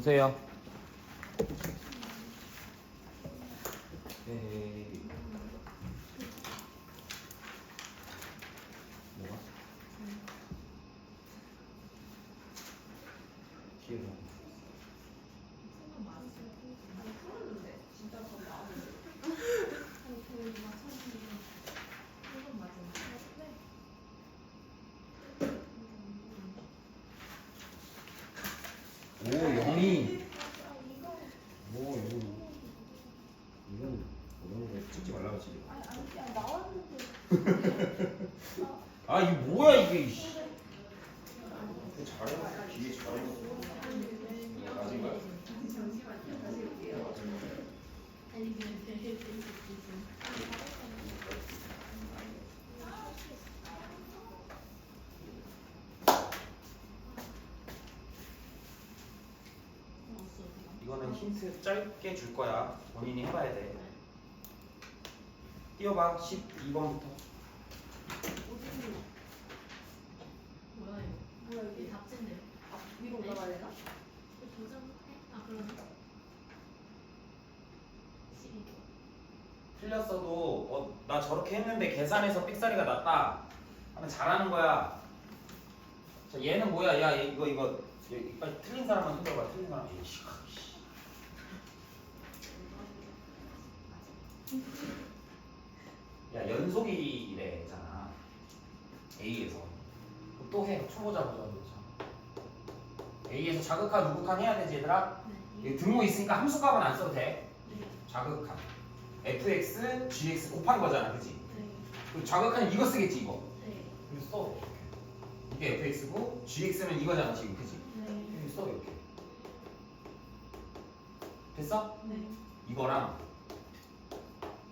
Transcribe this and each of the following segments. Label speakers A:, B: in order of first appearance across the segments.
A: 보세요. 에이. 뭐가? 뒤에서. 오 영이. 오 이거 이건 이런 거 찍지 말라고 지금. 아 이게 뭐야 이게. 이씨. 잘해놨어 뒤에 잘해놨어. 맞은 거야? 이거는 힌트 짧게 줄 거야. 본인이 해봐야 돼. 띄워봐 12번부터.
B: 뭐야 이거?
C: 뭐야
B: 이게
C: 이게?
B: 답진데요?
C: 앞 위로 올라가야 되나?
B: 도전? 아 그러네. 12.
A: 틀렸어도 어, 나 저렇게 했는데 계산해서 삑사리가 났다 하면 잘하는 거야. 자 얘는 뭐야? 야 얘 이거 이거 얘, 빨리 틀린 사람만 흔들어봐. 틀린 사람. 에이 씨. 씨. 야 연속이래잖아. A에서 또 해. 초보자 보자. A에서 자극한 누극한 해야 되지 얘들아.
B: 네.
A: 얘 등호 있으니까 함수값은 안 써도 돼.
B: 네.
A: 자극한. fx, gx 곱한 거잖아, 그치?
B: 네.
A: 그 자극한 이거 쓰겠지 이거.
B: 네.
A: 여기 써. 이게 fx고 gx는 이거잖아 지금, 그치?
B: 네.
A: 여기 써 이렇게. 됐어?
B: 네.
A: 이거랑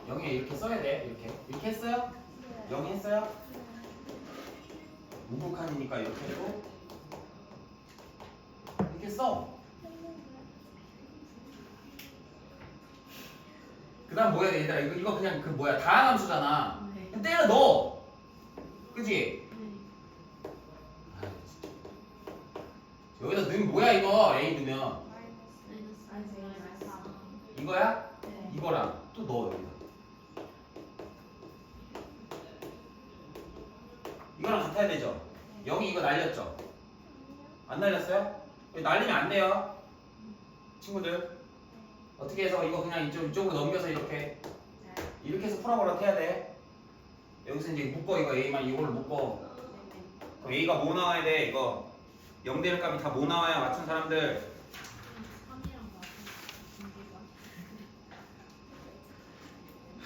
A: 0에 이렇게 써야 돼. 이렇게. 이렇게 했어요? 0이 했어요? 우극한이니까 이렇게 해도 이렇게 써. 그 다음 뭐야 얘들아 이거, 이거 그냥 그 뭐야 다항함수잖아
B: 네.
A: 그냥 때려 넣어 그지?
B: 네.
A: 아, 진짜. 여기다 넣으면 뭐야 이거 A 넣으면. 이거야?
B: 네.
A: 이거랑 또 넣어 여기다 이거랑 같아야 되죠? 0이 이거 날렸죠? 안 날렸어요? 날리면 안 돼요 친구들 어떻게 해서 이거 그냥 이쪽, 이쪽으로 넘겨서 이렇게 이렇게 해서 풀어버려 해야 돼 여기서 이제 묶어 이거 A만 이걸로 묶어 그럼 A가 뭐 나와야 돼 이거 0 되는 값이 다 뭐 나와야 맞춘 사람들
B: 3이랑 맞아. 준비가.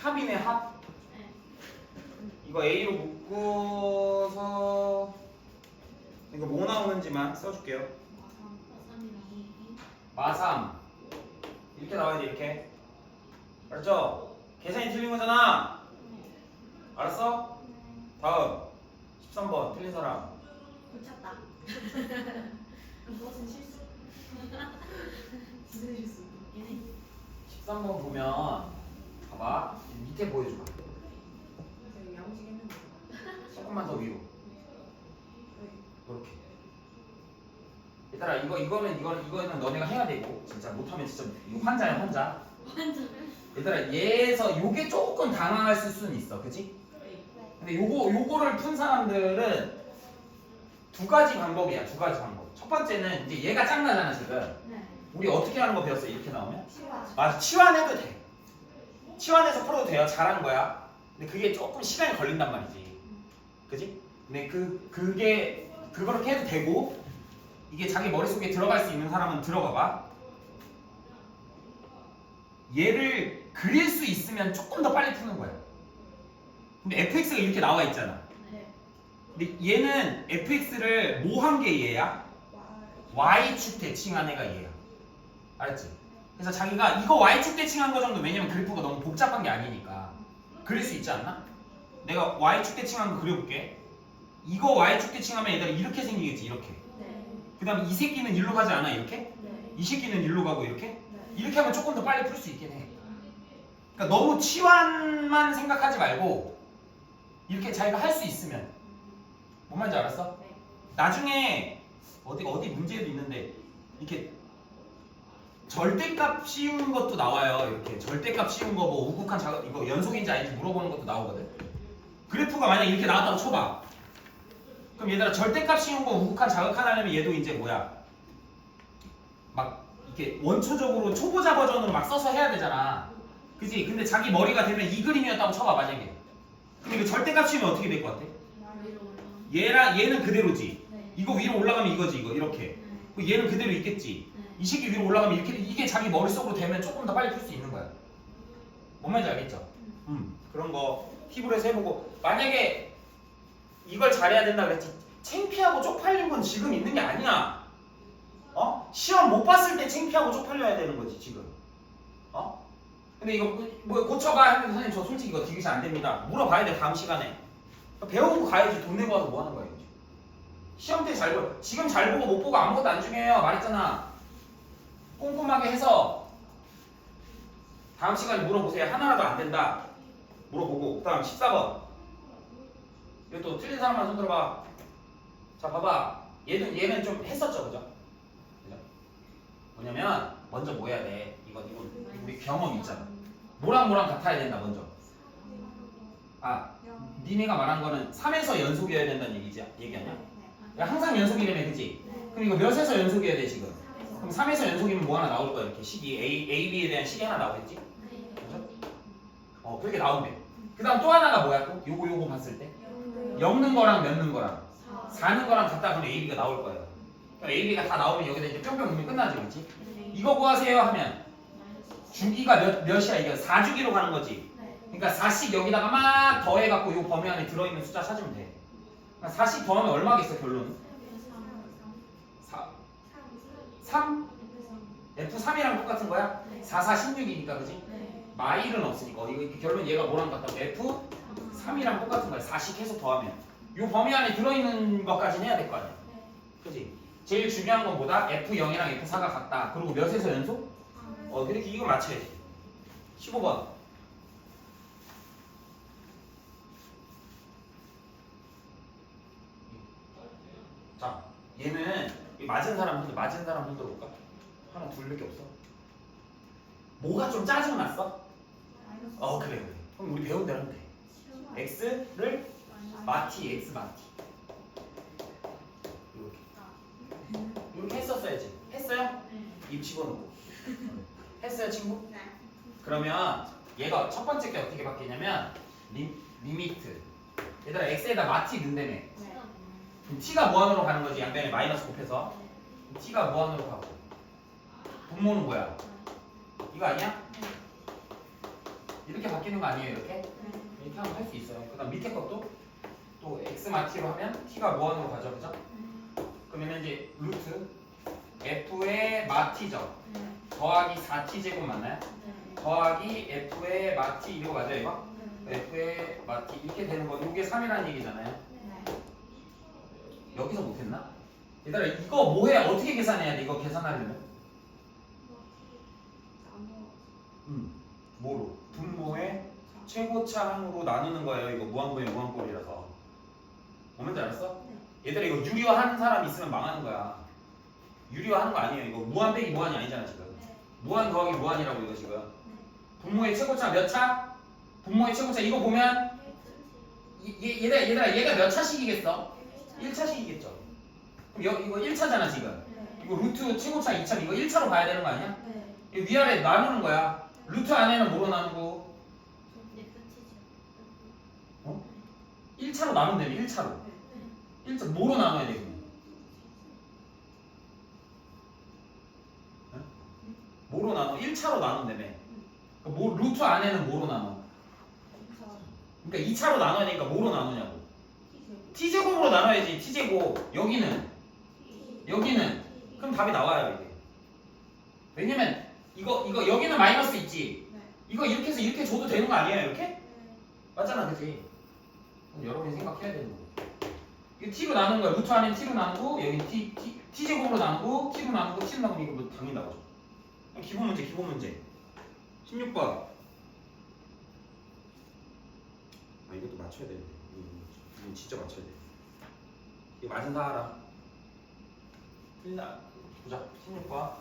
A: 합이네 합
B: 네.
A: 이거 A로 묶 어서 이거 뭐 나오는지만 써줄게요
B: 마삼,
A: 이렇게 나와야 돼 이렇게 알았죠? 계산이 틀린 거잖아 알았어? 다음 13번 틀린 사람
C: 고쳤다.
B: 무엇은 실수? 무슨 실수? 얘네.
A: 13번 보면 봐봐 밑에 보여줘봐 조금만 더 위로. 이렇게. 얘들아 이거 이거는 이거는 이거는 너네가 해야 되고 진짜 못하면 진짜 이거 환자야 환자.
B: 완전.
A: 얘들아 얘에서 요게 조금 당황할 수는 있어 그치? 근데 요거 요거를 푼 사람들은 두 가지 방법이야 두 가지 방법. 첫 번째는 이제 얘가 짱나잖아 지금.
B: 네.
A: 우리 어떻게 하는 거 배웠어 이렇게 나오면? 맞아 치환해도 돼. 치환해서 풀어도 돼요 잘하는 거야. 근데 그게 조금 시간이 걸린단 말이지 그지? 근데 그 그게 그렇게 해도 되고 이게 자기 머릿속에 들어갈 수 있는 사람은 들어가봐 얘를 그릴 수 있으면 조금 더 빨리 푸는 거야 근데 fx가 이렇게 나와 있잖아
B: 네.
A: 근데 얘는 fx를 뭐 한 게 얘야?
C: 와.
A: y축 대칭한 애가 얘야 알았지? 그래서 자기가 이거 y축 대칭한 거 정도 왜냐면 그래프가 너무 복잡한 게 아니니까 그릴 수 있지 않나? 내가 y축 대칭한 거 그려볼게 이거 y축 대칭하면 얘들아 이렇게 생기겠지 이렇게
B: 네.
A: 그 다음에 이 새끼는 일로 가지 않아 이렇게?
B: 네.
A: 이 새끼는 일로 가고 이렇게?
C: 네.
A: 이렇게 하면 조금 더 빨리 풀 수 있긴 해 그러니까 너무 치환만 생각하지 말고 이렇게 자기가 할 수 있으면 뭔 말인지 알았어?
C: 네.
A: 나중에 어디 어디 문제도 있는데 이렇게 절대값 씌우는 것도 나와요. 이렇게 절대값 씌운 거 뭐 우극한 작업 이거 연속인지 아닌지 물어보는 것도 나오거든. 그래프가 만약 이렇게 나왔다고 쳐봐. 그럼 얘들아 절대값 씌운 거 우극한 자극하려면 얘도 이제 뭐야? 막 이렇게 원초적으로 초보자 버전으로 막 써서 해야 되잖아. 그지? 근데 자기 머리가 되면 이 그림이었다고 쳐봐 만약에. 근데 그 절대값 씌우면 어떻게 될 것 같아? 얘랑 얘는 그대로지.
B: 네.
A: 이거 위로 올라가면 이거지 이거 이렇게.
B: 네.
A: 그 얘는 그대로 있겠지.
B: 네.
A: 이 새끼 위로 올라가면 이렇게 이게 자기 머릿속으로 되면 조금 더 빨리 풀 수 있는 거야. 뭔 말인지 알겠죠? 음 그런 거 해서 해보고 만약에 이걸 잘해야 된다 그랬지 창피하고 쪽팔린 건 지금 있는 게 아니야. 어? 시험 못 봤을 때 창피하고 쪽팔려야 되는 거지 지금. 어? 근데 이거 뭐 고쳐봐 했는데 선생님 저 솔직히 이거 디귿이 안 됩니다. 물어봐야 돼 다음 시간에. 배우고 가야지 돈 내고 와서 뭐 하는 거야 이거. 시험 때 잘 보고 지금 잘 보고 못 보고 아무것도 안 중요해요 말했잖아 꼼꼼하게 해서 다음 시간에 물어보세요 하나라도 안 된다 물어보고 그 다음 14번 이거 또 틀린 사람만 손 들어봐 자 봐봐 얘는 얘는 좀 했었죠 그죠? 그죠? 뭐냐면 먼저 뭐 해야 돼 이거 이거 우리 경험 있잖아 뭐랑 뭐랑 같아야 된다 먼저 아 니네가 말한 거는 3에서 연속이어야 된다는 얘기지 얘기 아니야? 야, 항상 연속이라며 그지? 그럼 이거 몇에서 연속이어야 돼 지금? 그럼 3에서 연속이면 뭐 하나 나올 거야 이렇게 식이 A, A, B에 대한 식이 하나 나오겠지? 그죠? 어 그렇게 나온대 그 다음 또 하나가 뭐야 또? 요거 요거 봤을 때? 엮는 거랑 몇는 거랑 사는 거랑 같다 그러면 A, B가 나올 거예요 그럼 A, B가 다 나오면 여기다 이제 뿅뿅 넣으면 끝나지 그렇지? 이거 구하세요 하면 주기가 몇, 몇이야 이거 4주기로 가는 거지 그러니까 4씩 여기다가 막 더해갖고 요 범위 안에 들어있는 숫자 찾으면 돼 그러니까 4씩 더하면 얼마겠어 결론은? 4, 3? F3이랑 똑같은 거야? 4, 4, 16이니까 그지? 마일은 없으니까 이거 결론 얘가 뭐랑 같다고 F3이랑 똑같은 거야 4씩 해서 더하면 요 범위 안에 들어있는 것까지는 해야 될 거 아니야 그지? 제일 중요한 건 뭐다? F0이랑 F4가 같다 그리고 몇에서 연속? 어 그렇게 이거 맞춰야지 15번 자 얘는 이 맞은 사람 손들 맞은 사람 손들 볼까? 하나 둘밖에 없어 뭐가 좀 짜증났어? 어 그래 그래. 그럼 우리 배운 대로 하면 돼. X를 마티 x 마티. 이렇게. 이렇게 했었어야지. 했어요? 입 집어넣고. 했어요 친구? 그러면 얘가 첫 번째 게 어떻게 바뀌냐면 리, 리미트 얘들아 x에다 마티 넣는다며. 그럼 t가 무한으로 가는 거지. 양변에 마이너스 곱해서. 그럼 t가 무한으로 가고. 분모는 뭐야? 이거 아니야? 이렇게 바뀌는 거 아니에요 이렇게? 이렇게 하면 할 수 있어요 그 다음 밑에 것도 또 x 마티로 하면 t가 무한으로 가죠 그죠? 그러면 이제 루트 f의 마티죠 더하기 4t 제곱 맞나요? 더하기 f의 마티 이거 맞아요 이거? f의 마티 이렇게 되는 거 이게 3이라는 얘기잖아요 여기서 못했나? 얘들아 이거 뭐해 어떻게 계산해야 돼 이거 계산하려면? 음 뭐로? 분모의 최고차항으로 나누는 거예요. 이거 무한분의 무한꼴이라서. 뭔지 알았어? 얘들아 이거 유리화 하는 사람 있으면 망하는 거야. 유리화 하는 거 아니에요. 이거 무한 빼기 무한이 아니잖아 지금. 무한 더하기 무한이라고 이거 지금. 분모의 최고차 몇 차? 분모의 최고차 이거 보면 이- 얘, 얘들아 얘들아 얘가 몇 차씩이겠어? 1차씩이겠죠. 그럼 여, 이거 1차잖아 지금. 이거 루트 최고차 2차 이거 1차로 가야 되는 거 아니야? 위아래 나누는 거야 루트 안에는 뭐로 나누고? 1차로 나누면 되면 1차로. 1차 뭐로 나눠야 돼 그럼? 응? 뭐로 나눠? 1차로 나눈다며 그러니까 뭐, 루트 안에는 뭐로 나눠? 그러니까 2차로 나눠야 되니까 뭐로 나누냐고. t제곱으로 나눠야지 t제곱. 여기는? 여기는? 그럼 답이 나와요 이게. 왜냐면 이거 이거 여기는 마이너스 있지? 이거 이렇게 해서 이렇게 줘도 되는 거 아니에요 이렇게? 맞잖아 그지? 그럼 여러분이 생각해야 되는 거고. 이거 t로 나누는 거야. 루트 안에 t로 나누고 여기 t, t, t제곱으로 나누고 t로 나누고 t로 나누고 이거 뭐 당연히 나오죠. 기본 문제 기본 문제. 16번. 아 이것도 맞춰야 되는데. 이거, 진짜 맞춰야 돼. 이거 맞은 사람 틀리나. 보자. 16번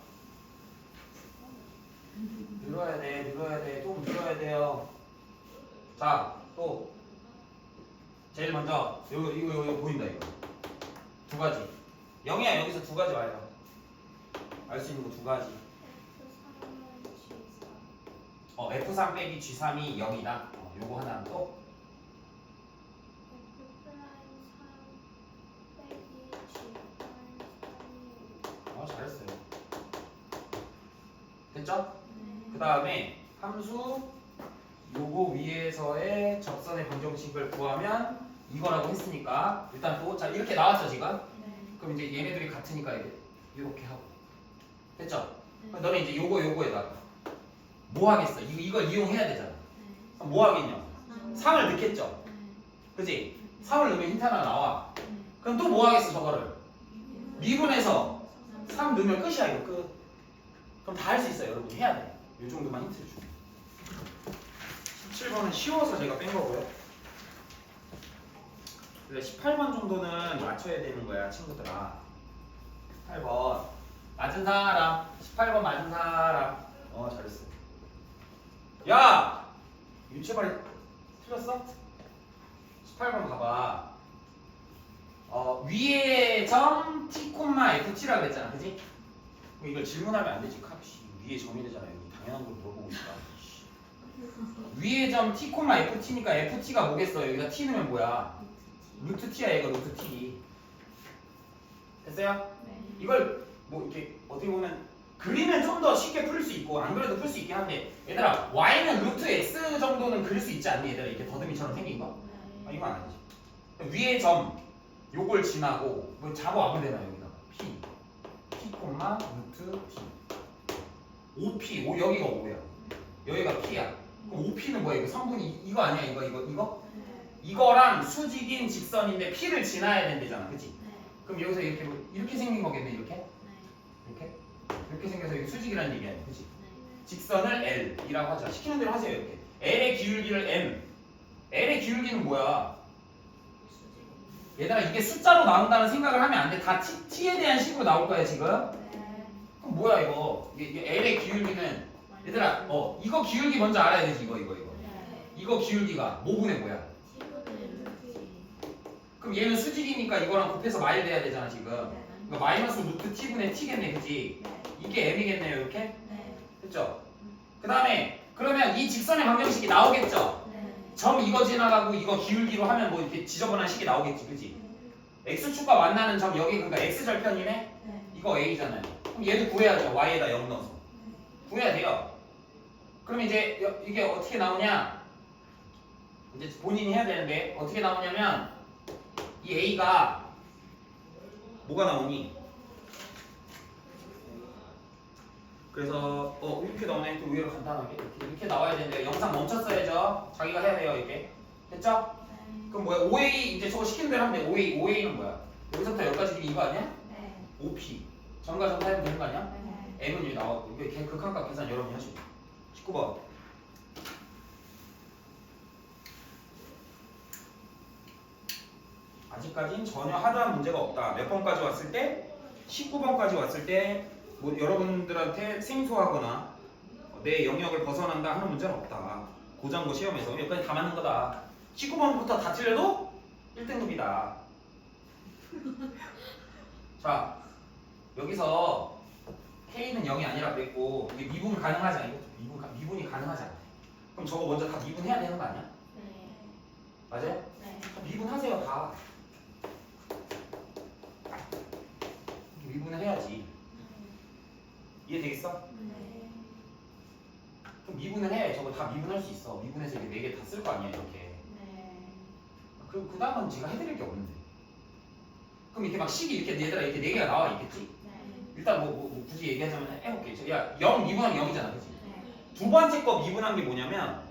A: 늘어야 돼, 늘어야 돼, 좀 늘어야 돼요. 자, 또 제일 먼저 이거 이거 이거 보인다 이거 두 가지. 영이야 여기서 두 가지 와요. 알 수 있는 거 두 가지. 어, F3 빼기 G3이 0이다. 어, 요거 하나 또. 어, 잘했어요. 됐죠? 그 다음에 함수 요거 위에서의 접선의 방정식을 구하면 이거라고 했으니까 일단 또 자 이렇게 나왔죠 지금? 그럼 이제 얘네들이 같으니까 이렇게 하고 됐죠? 그럼 너는 이제 요거 요거에다가 뭐 하겠어? 이거 이걸 이용해야 되잖아. 그럼 뭐 하겠냐? 3을 넣겠죠? 그지? 3을 넣으면 힌트 하나 나와. 그럼 또 뭐 하겠어 저거를? 미분해서 3 넣으면 끝이야 이거 끝. 그럼 다 할 수 있어요 여러분 해야 돼. 이 정도만 힌트를 줘. 17번은 쉬워서 제가 뺀 거고요. 그래 18번 정도는 맞춰야 되는 거야 친구들아. 18번 맞은 사람 18번 맞은 사람 어 잘했어. 야 유치발이 틀렸어? 18번 봐봐. 어, 위에 점 t, f7라 그랬잖아, 그지? 이걸 질문하면 안 되지, 값이 위에 점이 되잖아. 여기 당연한 걸 물어보고 있다. 씨. 위에 점 t, ft니까 ft가 뭐겠어? 여기가 t 넣으면 뭐야? 루트 t야, 얘가 루트 t. 됐어요? 이걸 뭐 이렇게 어떻게 보면 그리면 좀더 쉽게 풀 수 있고 안 그래도 풀 수 있긴 한데 얘들아 y는 루트 x 정도는 그릴 수 있지 않니 얘들아 이렇게 더듬이처럼 생긴 거? 아, 이건 아니지. 위에 점 요걸 지나고 뭐 잡아 와면 되나 여기다가 p p 루트 t 5p 오 여기가 5야. 여기가 p야. 그럼 5p는 뭐야? 이거 성분이 이거 아니야? 이거 이거 이거? 이거랑 수직인 직선인데 p를 지나야 된대잖아. 그치? 그럼 여기서 이렇게 뭐 이렇게 생긴 거겠네 이렇게? 이렇게? 이렇게 생겨서 이게 수직이라는 얘기 아니야. 그치? 직선을 L이라고 하자. 시키는 대로 하세요 이렇게. L의 기울기를 M. L의 기울기는 뭐야? 얘들아 이게 숫자로 나온다는 생각을 하면 안 돼. 다 t, t에 대한 식으로 나올 거야 지금. 그럼 뭐야 이거? 이게, L의 기울기는 얘들아 어 이거 기울기 먼저 알아야 되지 이거 이거 이거. 이거 기울기가 모분의 뭐야? 그럼 얘는 수직이니까 이거랑 곱해서 마일 돼야 되잖아 지금. 이거 마이너스 루트 t분의 t겠네 그지? 이게 m이겠네요 이렇게. 됐죠? 그 다음에 그러면 이 직선의 방정식이 나오겠죠? 점 이거 지나가고 이거 기울기로 하면 뭐 이렇게 지저분한 식이 나오겠지 그지? x축과 만나는 점 여기 그러니까 x절편이네? 이거 a잖아요. 그럼 얘도 구해야죠. y에다 0 넣어서. 구해야 돼요. 그럼 이제 여- 이게 어떻게 나오냐? 이제 본인이 해야 되는데 어떻게 나오냐면 이 a가 뭐가 나오니? 그래서 어 이렇게 나오네. 또 의외로 간단하게 이렇게, 이렇게 나와야 되는데 영상 멈췄어야죠. 자기가 해야 돼요 이렇게. 됐죠? 그럼 뭐야? 5a 이제 저거 시키는 대로 하면 돼. 5a 5a는 뭐야? 여기서부터 여기까지 이거 아니야? 5p. 전과 전과 하면 되는 거 아니야? m은 여기 나왔고 이거 개- 극한값 계산 여러분이 하시고 19번. 아직까진 전혀 하드한 문제가 없다. 몇 번까지 왔을 때? 19번까지 왔을 때 뭐 여러분들한테 생소하거나 내 영역을 벗어난다 하는 문제는 없다. 고장고 시험에서. 여기까지 다 맞는 거다. 19번부터 다 틀려도 1등급이다. 자 여기서 K는 0이 아니라 그랬고 이게 미분 가능하지 않아? 이거 미분, 가- 미분이 가능하지 않아? 그럼 저거 먼저 다 미분해야 되는 거 아니야? 맞아요? 다 미분하세요 다 미분을 해야지 이해되겠어? 그럼 미분을 해 저거 다 미분할 수 있어 미분해서 이렇게 4개 다 쓸 거 아니야 이렇게 그, 그 다음은 제가 해드릴 게 없는데 그럼 이렇게 막 식이 이렇게 얘들아 이렇게 4개가 나와 있겠지? 일단 뭐, 뭐, 뭐 굳이 얘기하자면 해볼게 저- 야, 0 미분하면 0이잖아 그치? 두 번째 거 미분한 게 뭐냐면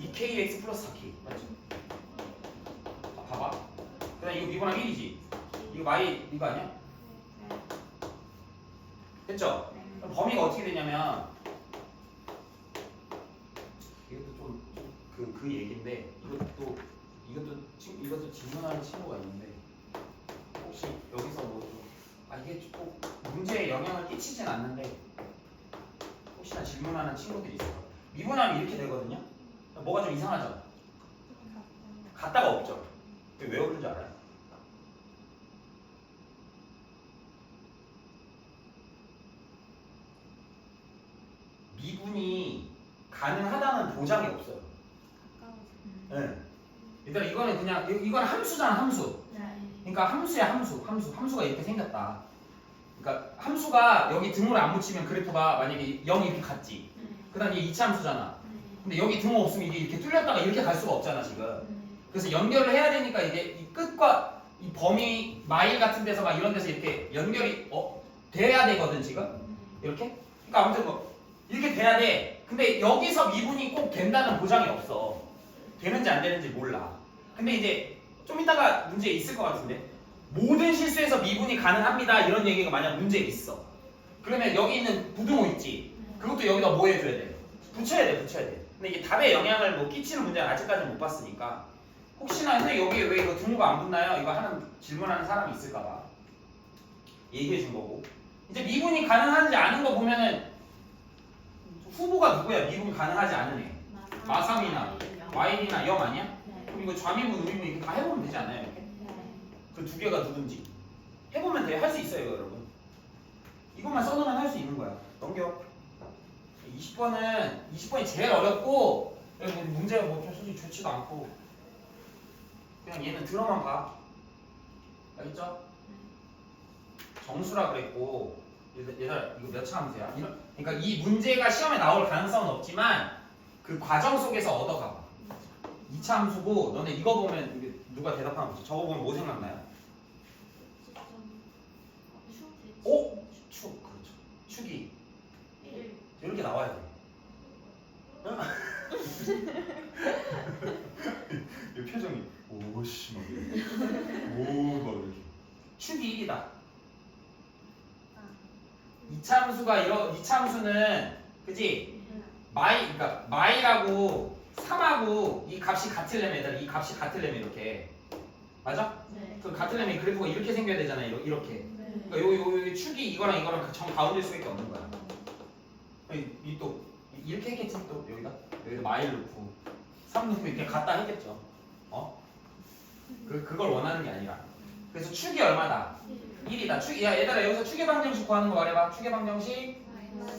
A: 2kx 플러스 4k 맞죠? 아, 봐봐 그 다음 이거 미분하면 1이지 이거 마이 이거 아니야? 됐죠? 그럼 범위가 어떻게 되냐면 이것도 좀그 그 얘기인데 이것도 이것도 친- 이것도 질문하는 친구가 있는데 혹시 여기서 뭐좀 아 이게 꼭 문제에 영향을 끼치진 않는데 혹시 혹시나 질문하는 친구들이 있어. 미분하면 이렇게 되거든요. 뭐가 좀 이상하죠? 갔다가 없죠. 왜 없는 줄 알아요? 미분이 가능하다는 보장이 없어요. 네. 일단 이거는 그냥 이- 이건 함수잖아 함수. 그러니까 함수야 함수, 함수, 함수가 이렇게 생겼다. 그러니까 함수가 여기 등호를 안 붙이면 그래프가 만약에 0 이렇게 갔지. 그 다음 이게 이차 함수잖아. 근데 여기 등호 없으면 이게 이렇게 뚫렸다가 이렇게 갈 수가 없잖아 지금. 그래서 연결을 해야 되니까 이게 이 끝과 이 범위 마일 같은 데서 막 이런 데서 이렇게 연결이 어 돼야 되거든 지금 이렇게. 그러니까 아무튼 뭐 이렇게 돼야 돼. 근데 여기서 미분이 꼭 된다는 보장이 없어. 되는지 안 되는지 몰라. 근데 이제 좀 이따가 문제 있을 것 같은데 모든 실수에서 미분이 가능합니다 이런 얘기가 만약 문제에 있어. 그러면 여기 있는 부등호 있지. 그것도 여기다 뭐 해줘야 돼? 붙여야 돼, 붙여야 돼. 근데 이게 답에 영향을 뭐 끼치는 문제는 아직까지 못 봤으니까 혹시나 근데 여기에 왜 이거 등호가 안 붙나요? 이거 하는 질문하는 사람이 있을까봐 얘기해 준 거고 이제 미분이 가능한지 아는 거 보면은 후보가 누구야? 미분 가능하지 않은 애 마삼이나 Y이나 0 아니야? 이거 좌미분, 우미분 이거 다 해보면 되지 않아요? 이렇게? 그 두 개가 누군지 해보면 돼. 할수 있어요, 여러분. 이것만 써놓으면 할 수 있는 거야. 넘겨. 20번은 20번이 제일 어렵고 뭐 문제가 뭐 솔직히 좋지도 않고 그냥 얘는 들어만 봐. 알겠죠? 정수라 그랬고 얘들 이거 몇차 함수야? 이런- 그러니까 이 문제가 시험에 나올 가능성은 없지만 그 과정 속에서 얻어가 봐. 2차 함수고 너네 이거 보면 이게 누가 대답하는 거지? 저거 보면 뭐 생각나요? 오? 축 그렇죠. 축이 이렇게 나와야 돼. 응? 이 표정이 오씨 막 오막 이렇게 축이 1이다. 2차 함수가 이러 2차 함수는 그지? 마이 그러니까 마이라고 3하고 이 값이 같으려면 얘들아 이 값이 같으려면 이렇게 맞아? 그 같으려면 그래프가 이렇게 생겨야 되잖아요. 이렇게. 이렇게. 그러니까 요, 요, 요 축이 이거랑 이거랑 정 가운데일 수밖에 없는 거야. 이또 이렇게 했겠지 또 여기다 여기다 마일 넣고 3 넣고 이렇게 갖다 했겠죠. 어? 그 그걸 원하는 게 아니라. 그래서 축이 얼마다? 1이다. 축, 야 얘들아 여기서 축의 방정식 구하는 거 말해봐. 축의 방정식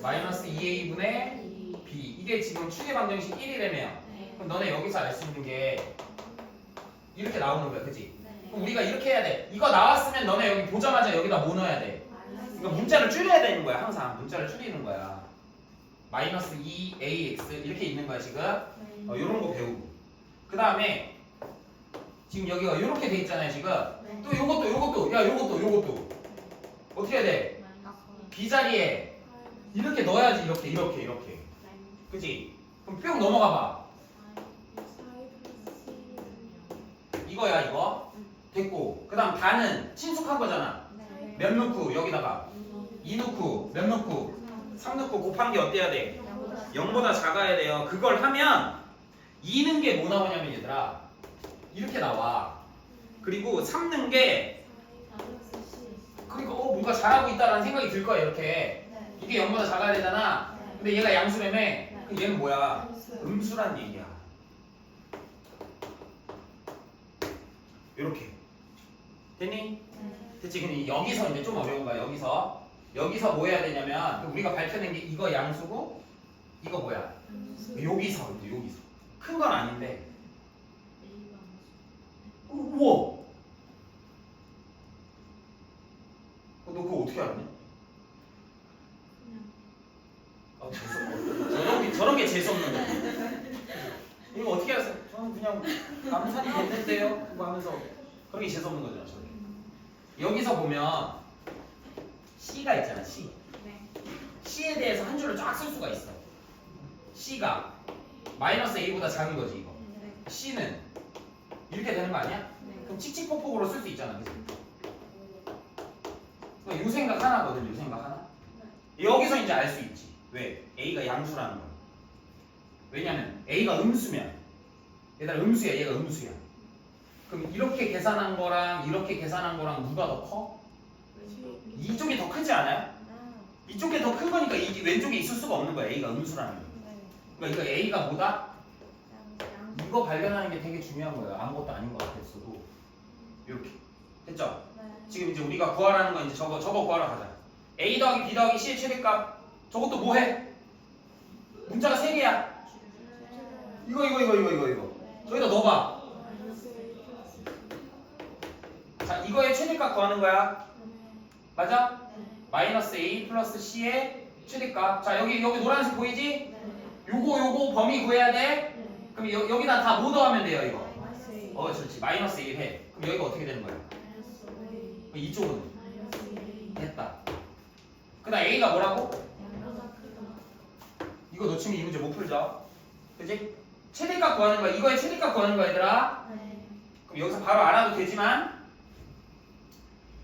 A: 마이너스 2a분의 b 이게 지금 축의 방정식 1이라며. 그럼 너네 여기서 알 수 있는 게 이렇게 나오는 거야, 그지? 그럼 우리가 이렇게 해야 돼. 이거 나왔으면 너네 여기 보자마자 여기다 뭐 넣어야 돼? 그러니까 문자를 줄여야 되는 거야, 항상. 문자를 줄이는 거야. 마이너스 2ax 이렇게 있는 거야, 지금. 어, 요런 거 배우고. 그 다음에 지금 여기가 이렇게 돼 있잖아요, 지금. 또 요것도, 요것도, 야, 요것도, 요것도. 어떻게 해야 돼? b 자리에 이렇게 넣어야지, 이렇게, 이렇게, 이렇게. 그지? 그럼 뿅 넘어가 봐. 이거야, 이거. 됐고. 그 다음 다는 친숙한 거잖아. 몇 넣고, 여기다가. 2 넣고, 몇 넣고, 3 넣고 곱한 게 어때야 돼? 0보다 작아야 돼요. 그걸 하면 2는 게 뭐 나오냐면 얘들아. 이렇게 나와. 그리고 3는 게 그러니까 어 뭔가 잘하고 있다라는 생각이 들 거야 이렇게. 이게 0보다 작아야 되잖아. 근데 얘가 양수라며. 그럼 얘는 뭐야? 음수란 얘기야. 이렇게. 됐니? 됐지? 근데 여기서 이제 좀 어려운 거야. 여기서 여기서 뭐 해야 되냐면 우리가 밝혀낸 게 이거 양수고 이거 뭐야? 여기서 이제 여기서 큰 건 아닌데 우- 우와. 어, 너 그거 어떻게 알았냐? 아, 재수 저런 게 저런 게 재수 없는 거야. 이거 어떻게 알았어요? 저는 그냥 남산이 됐는데요. 그거 하면서 그런 게 재수 없는 거죠. 저는. 여기서 보면 C가 있잖아. C. C에 대해서 한 줄을 쫙 쓸 수가 있어. C가 마이너스 A보다 작은 거지 이거. C는 이렇게 되는 거 아니야? 그럼 칙칙폭폭으로 쓸 수 있잖아. 그치? 그러니까 요 생각 하나거든. 요 생각 하나. 여기서 이제 알 수 있지. 왜? A가 양수라는 거. 왜냐면 A가 음수면 얘들아 음수야. 얘가 음수야. 그럼 이렇게 계산한 거랑 이렇게 계산한 거랑 누가 더 커? 이쪽이 더 크지 않아요? 이쪽에 더큰 거니까 이 왼쪽에 있을 수가 없는 거야. A가 음수라는 거. 그러니까 이거 A가 뭐다? 이거 발견하는 게 되게 중요한 거예요. 아무것도 아닌 것 같았어도 이렇게 됐죠? 지금 이제 우리가 구하라는 건 이제 저거 저거 구하러 가자. A 더하기 B 더하기 C의 최대값. 저것도 뭐 해? 문자가 세 개야. 이거 이거 이거 이거 이거 이거. 저기다 넣어봐. 자 이거의 최대값 구하는 거야. 맞아? 마이너스 A 플러스 C의 최대값. 자 여기 여기 노란색 보이지? 요거 요거 범위 구해야 돼. 그럼 여, 여기다 다 뭐 더하면 돼요 이거. 어 그렇지 마이너스 1 해. 그럼 여기가 어떻게 되는 거야? 이쪽은 됐다. 그 다음 A가 뭐라고? 이거 놓치면 이 문제 못 풀죠. 그지? 최대값 구하는 거야. 이거의 최대값 구하는 거야 얘들아. 그럼 여기서 바로 알아도 되지만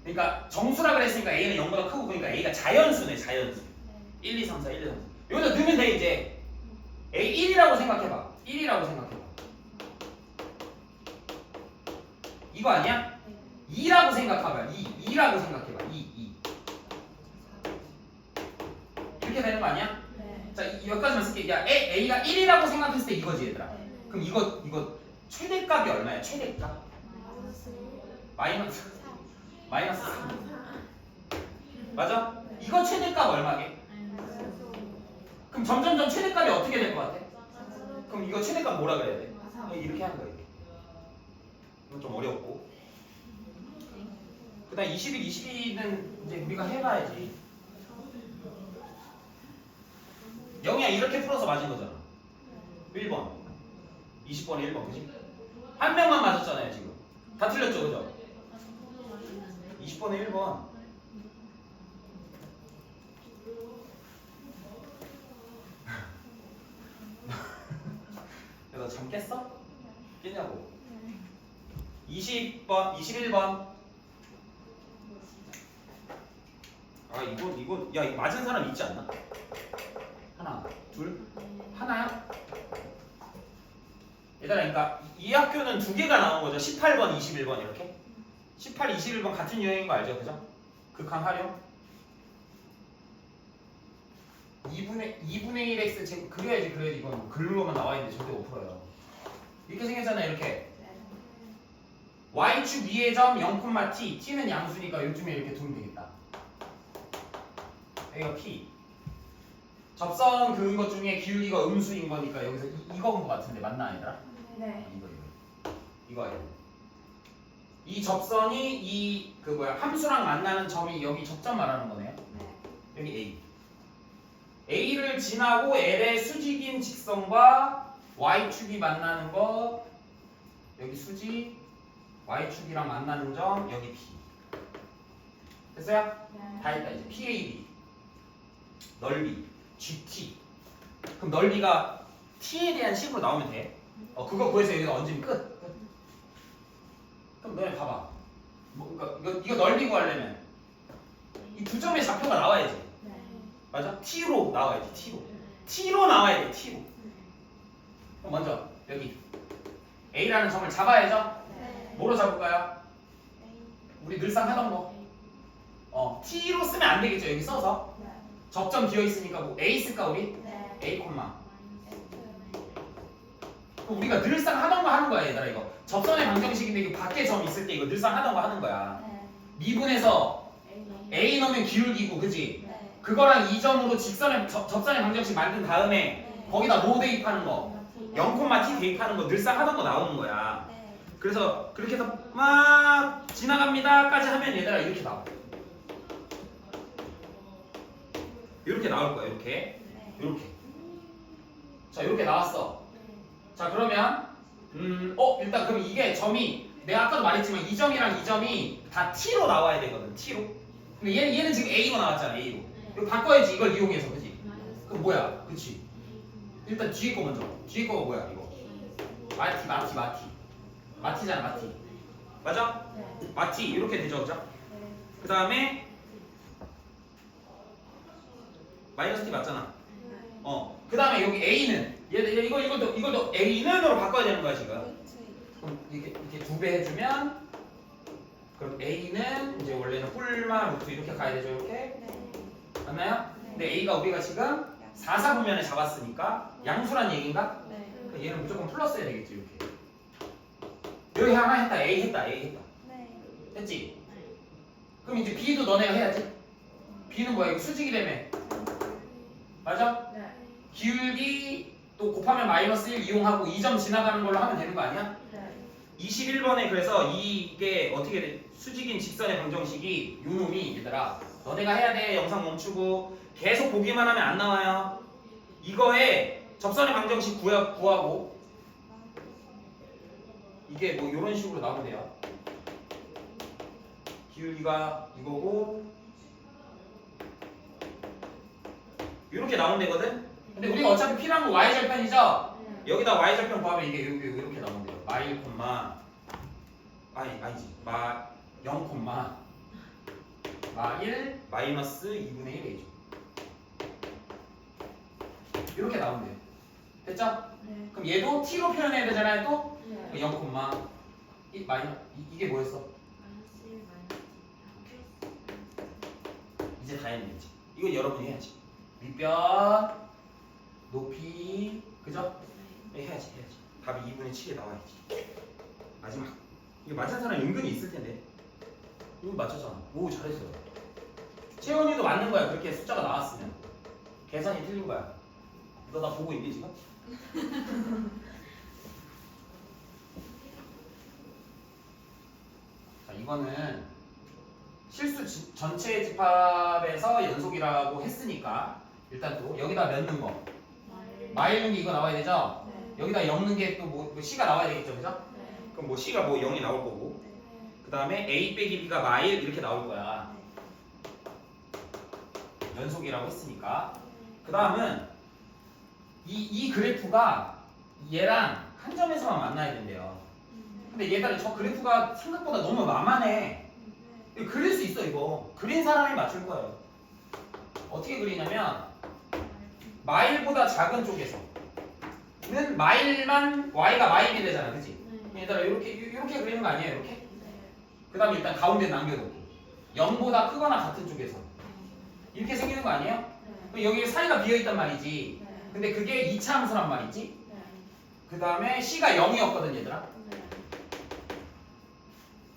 A: 그러니까 정수라 그랬으니까 A는 0보다 크고 그러니까 A가 자연수네 자연수. 1, 2, 3, 4, 1, 2, 3, 4. 여기다 넣으면 돼 이제. A 1이라고 생각해봐. 1이라고 생각해봐. 이거 아니야? 2라고 생각해봐. 2, 2라고 생각해봐. 2, 2. 이렇게 되는 거 아니야? 자, 이- 여기까지만 쓸게. 야, A, A가 1이라고 생각했을 때 이거지, 얘들아. 그럼 이거, 이거 최대값이 얼마야? 최대값? 마이너스, 마이너스 3. 맞아? 이거 최대값 얼마게? 그럼 점점점 최대값이 어떻게 될 것 같아? 그럼 이거 최대값 뭐라 그래야 돼? 이렇게 하는 거야, 이렇게. 이건 좀 어렵고. 그 다음 21, 22는 이제 우리가 해봐야지. 영희야 이렇게 풀어서 맞은 거잖아. 1번. 20번에 1번, 그지? 한 명만 맞았잖아요, 지금. 다 틀렸죠, 그죠? 20번에 1번. 야, 너잠 깼어? 깼냐고. 20번, 21번. 아, 이건, 이건, 야, 맞은 사람 있지 않나? 하나, 둘, 하나야? 얘들아, 그러니까 이, 이 학교는 두 개가 나온 거죠. 18번, 21번 이렇게. 18, 21번 같은 유형인 거 알죠? 그죠? 극한 활용. 2분의 2분의 1x 제곱 그려야지 그래야지 이건 글로만 나와 있는데 절대 못 풀어요. 이렇게 생겼잖아요. 이렇게 y축 위의 점 0,t t는 양수니까 요즘에 이렇게 두면 되겠다. 여기가 p 접선 그은 것 중에 기울기가 음수인 거니까 여기서 이, 이거인 것 같은데 맞나 아니더라?
C: 네.
A: 이거 이거 이거 아니야. 이 접선이 이 그 뭐야 함수랑 만나는 점이 여기 접점 말하는 거네요. 여기 A. A를 지나고 L의 수직인 직선과 Y축이 만나는 거 여기 수직 Y축이랑 만나는 점 여기 P. 됐어요? 다 했다 이제 PAB 넓이 GT 그럼 넓이가 T에 대한 식으로 나오면 돼. 어 그거 구해서 여기다 얹으면 끝. 끝. 그럼 너네 봐봐. 뭐 그러니까 이거, 이거 넓이 구하려면 이 두 점의 좌표가 나와야지. 맞아? T로 나와야지. T로. T로 나와야 돼. T로. 그럼 먼저 여기 A라는 점을 잡아야죠. 뭐로 잡을까요? 우리 늘상 하던 거. 어, T로 쓰면 안 되겠죠. 여기 써서 접점 비어 있으니까 뭐 A 쓸까 우리? A 콤마. 그럼 우리가 늘상 하던 거 하는 거야 얘들아 이거. 접선의 방정식인데 이거 밖에 점 있을 때 이거 늘상 하던 거 하는 거야. 미분에서 A 넣으면 기울기고 그지? 그거랑 이 점으로 직선의 접, 접선의 방정식 만든 다음에 거기다 뭐 대입하는 거 0,t 대입하는 거 늘상 하던 거 나오는 거야 그래서 그렇게 해서 막 지나갑니다까지 하면 얘들아 이렇게 나와 이렇게 나올 거야 이렇게. 이렇게. 자 이렇게 나왔어. 자 그러면 음 어 일단 그럼 이게 점이 내가 아까도 말했지만 이 점이랑 이 점이 다 t로 나와야 되거든 t로. 근데 얘는 얘는 지금 a로 나왔잖아 a로. 이거 바꿔야지 이걸 이용해서 그지? 그럼 뭐야? 그치? 일단 뒤에 거 먼저. 뒤에 거가 뭐야 이거? 마티 마티 마티. 마티잖아 마티. 맞아? 마티. 이렇게 되죠 그죠? 그 다음에 마이너스 t 맞잖아. 어 그 다음에 여기 a는 얘, 얘 이거 이것도 이것도 a는으로 바꿔야 되는 거야 지금. 그럼 이렇게 이렇게 두 배 해주면 그럼 a는 이제 원래는 뿔마 루트 이렇게 가야 되죠 이렇게? 맞나요? 근데 A가 우리가 지금 4, 4분면에 잡았으니까 양수란 얘기인가?
C: 네.
A: 그럼 얘는 무조건 플러스 해야 되겠지 이렇게. 여기 하나 했다 A 했다 A 했다.
C: 네.
A: 했지? 그럼 이제 B도 너네가 해야지. B는 뭐야? 이거 수직이라며 맞아?
C: 네.
A: 기울기 또 곱하면 마이너스 1 이용하고 2점 지나가는 걸로 하면 되는 거 아니야?
C: 네.
A: 21번에 그래서 이게 어떻게 돼? 수직인 직선의 방정식이 요놈이 얘들아 너네가 해야 돼 영상 멈추고 계속 보기만 하면 안 나와요 이거에 접선의 방정식 구하, 구하고 이게 뭐 이런 식으로 나오는데요 기울기가 이거고 이렇게 나오면 되거든 근데 우리가 어차피 필요한 건 y절편이죠 여기다 y절편 구하면 이게 이렇게, 이렇게 나온대요. 마일 콤마 아니 아니지 마0 콤마 마1 마이너스 2분의 1이죠. 이렇게 나온대요. 됐죠?
C: 네.
A: 그럼 얘도 t로 표현해야 되잖아요. 또
C: 네.
A: 0 콤마 이 마이너 이, 이게 뭐였어?
B: 마이너스 1 마이너스
A: 이제 다 이제. 이건 여러분이 해야지. 밑변 높이 그죠? 네, 해야지 해야지. 답이 2분의 7에 나와야지. 마지막. 이거 맞춘 사람 은근히 있을 텐데. 이거 맞췄잖아. 오 잘했어요. 채원이도 맞는 거야. 그렇게 숫자가 나왔으면. 계산이 틀린 거야. 너 나 보고 있니 지금? 자 이거는 실수 지- 전체 집합에서 연속이라고 했으니까 일단 또 여기다 넣는 거. 마일 넣기 이거 나와야 되죠?
C: 네.
A: 여기다 엮는 게또뭐 C가 나와야 되겠죠, 그죠?
C: 네.
A: 그럼 뭐 C가 뭐 0이 나올 거고 그 다음에 A 빼기 B가 마일 이렇게 나올 거야 연속이라고 했으니까 그 다음은 이, 이 그래프가 얘랑 한 점에서만 만나야 된대요 근데 얘들아 저 그래프가 생각보다 너무 만만해 이거 그릴 수 있어 이거 그린 사람이 맞출 거예요 어떻게 그리냐면 마일보다 작은 쪽에서는 마일만 y가 마일이 되잖아 그치? 얘들아 이렇게 이렇게 그리는 거 아니에요 이렇게? 그 다음에 일단 가운데 남겨놓고 0보다 크거나 같은 쪽에서 이렇게 생기는 거 아니에요? 그럼 여기 사이가 비어 있단 말이지. 근데 그게 2차 함수란 말이지. 그 다음에 c가 0이었거든 얘들아.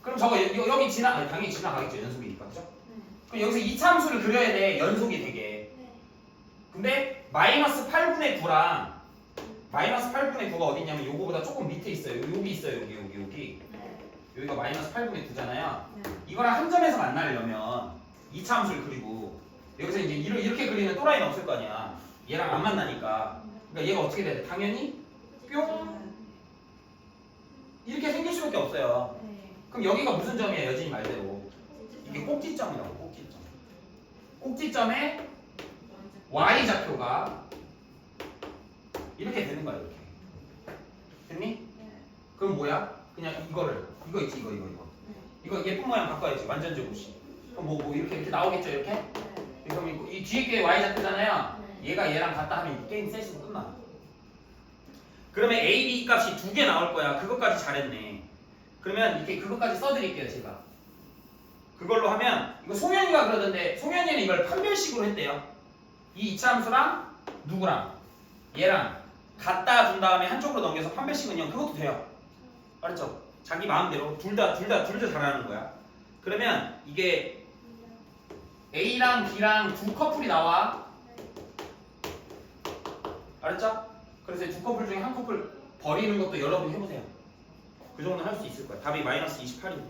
A: 그럼 저거 여- 여- 여기 지나 아니, 당연히 지나가겠죠 연속이니까. 그죠? 그럼 여기서 2차 함수를 그려야 돼 연속이 되게. 근데 마이너스 8분의 9랑 마이너스 8분의 9가 어디 있냐면 요거보다 조금 밑에 있어요. 여기 있어요. 여기 여기 여기. 여기가 마이너스 8분의 9잖아요. 이거랑 한 점에서 만나려면 2차 함수를 그리고 여기서 이제 이렇게, 이렇게 그리는 또라이는 없을 거 아니야. 얘랑 안 만나니까. 그러니까 얘가 어떻게 돼야 돼? 당연히 뿅. 이렇게 생길 수밖에 없어요. 그럼 여기가 무슨 점이에요? 여진이 말대로. 이게 꼭지점이라고 꼭지점. 꼭지점에 y좌표가 이렇게 되는 거야 이렇게. 됐니? 그럼 뭐야? 그냥 이거를. 이거 있지 이거 이거 이거. 이거 예쁜 모양 바꿔야지 완전적으로 그럼 뭐, 뭐 이렇게 이렇게 나오겠죠 이렇게? 그럼 이, 이 뒤에 게 y좌표잖아요. 얘가 얘랑 같다 하면 이 게임 셋이서 끝나. 그러면 a, b 값이 두 개 나올 거야. 그것까지 잘했네. 그러면 이렇게 그것까지 써드릴게요 제가. 그걸로 하면 이거 송현이가 그러던데 송현이는 이걸 판별식으로 했대요 이 이차 함수랑 누구랑? 얘랑 갖다 둔 다음에 한쪽으로 넘겨서 판별식은요 그것도 돼요. 알았죠? 자기 마음대로 둘 다 둘 다 둘 다 잘하는 거야. 그러면 이게 A랑 B랑 두 커플이 나와. 알았죠? 그래서 이두 커플 중에 한 커플 버리는 것도 여러분이 해보세요. 그 정도는 할 수 있을 거야. 답이 마이너스 28이고